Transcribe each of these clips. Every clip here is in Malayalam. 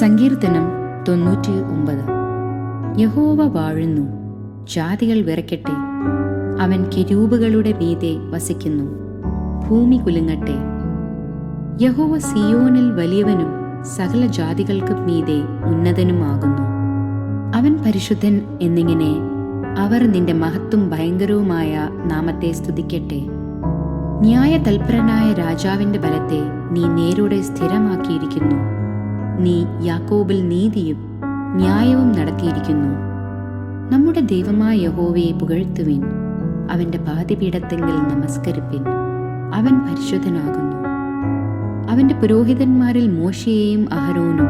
സങ്കീർത്തനം തൊണ്ണൂറ്റി ഒമ്പത് യഹോവ വാഴുന്നു ജാതികൾ വിറക്കട്ടെ അവൻ കിരൂപുകളുടെ മീതെ വസിക്കുന്നു ഭൂമി കുലുങ്ങട്ടെ. യഹോവ സിയോനിൽ വലിയവനും സകല ജാതികൾക്കും മീതെ ഉന്നതനുമാകുന്നു. അവൻ പരിശുദ്ധൻ എന്നിങ്ങനെ അവർ നിന്റെ മഹത്തും ഭയങ്കരവുമായ നാമത്തെ സ്തുതിക്കട്ടെ. ന്യായതൽപരനായ രാജാവിന്റെ ബലത്തെ നീ നേരോടെ സ്ഥിരമാക്കിയിരിക്കുന്നു. നീ യാക്കോബിൽ നീതിയും ന്യായവും നടത്തിയിരിക്കുന്നു. നമ്മുടെ ദൈവമായ യഹോവയെ പുകഴ്ത്തുവിൻ. അവന്റെ പാതിപീഠത്തെങ്കിൽ നമസ്കരിപ്പിൻ. അവൻ പരിശുദ്ധനാകുന്നു. അവന്റെ പുരോഹിതന്മാരിൽ മോശയെയും അഹരോനും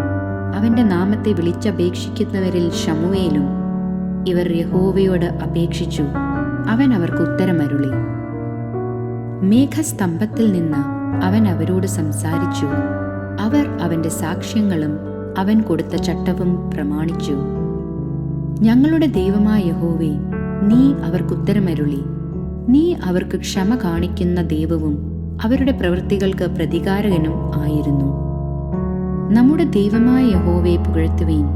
അവന്റെ നാമത്തെ വിളിച്ചപേക്ഷിക്കുന്നവരിൽ ഷമുവേലും ഇവർ യഹോവയോട് അപേക്ഷിച്ചു. അവൻ അവർക്ക് ഉത്തരമരുളി. മേഘസ്തംഭത്തിൽ നിന്ന് അവൻ അവരോട് സംസാരിച്ചു. അവർ അവന്റെ സാക്ഷ്യങ്ങളും അവൻ കൊടുത്ത ചട്ടവും പ്രമാണിച്ചു. ഞങ്ങളുടെ ദൈവമായ യഹോവേ നീ അവർക്കുത്തരമരുളി നീ അവർക്ക് ക്ഷമ കാണിക്കുന്ന ദൈവവും അവരുടെ പ്രവൃത്തികൾക്ക് പ്രതികാരകനും ആയിരുന്നു. നമ്മുടെ ദൈവമായ യഹോവയെ പുകഴ്ത്തുവീൻ.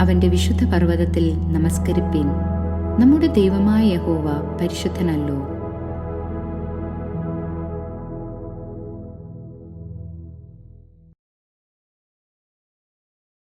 അവന്റെ വിശുദ്ധ പർവതത്തിൽ നമസ്കരിപ്പീൻ. നമ്മുടെ ദൈവമായ യഹോവ പരിശുദ്ധനല്ലോ.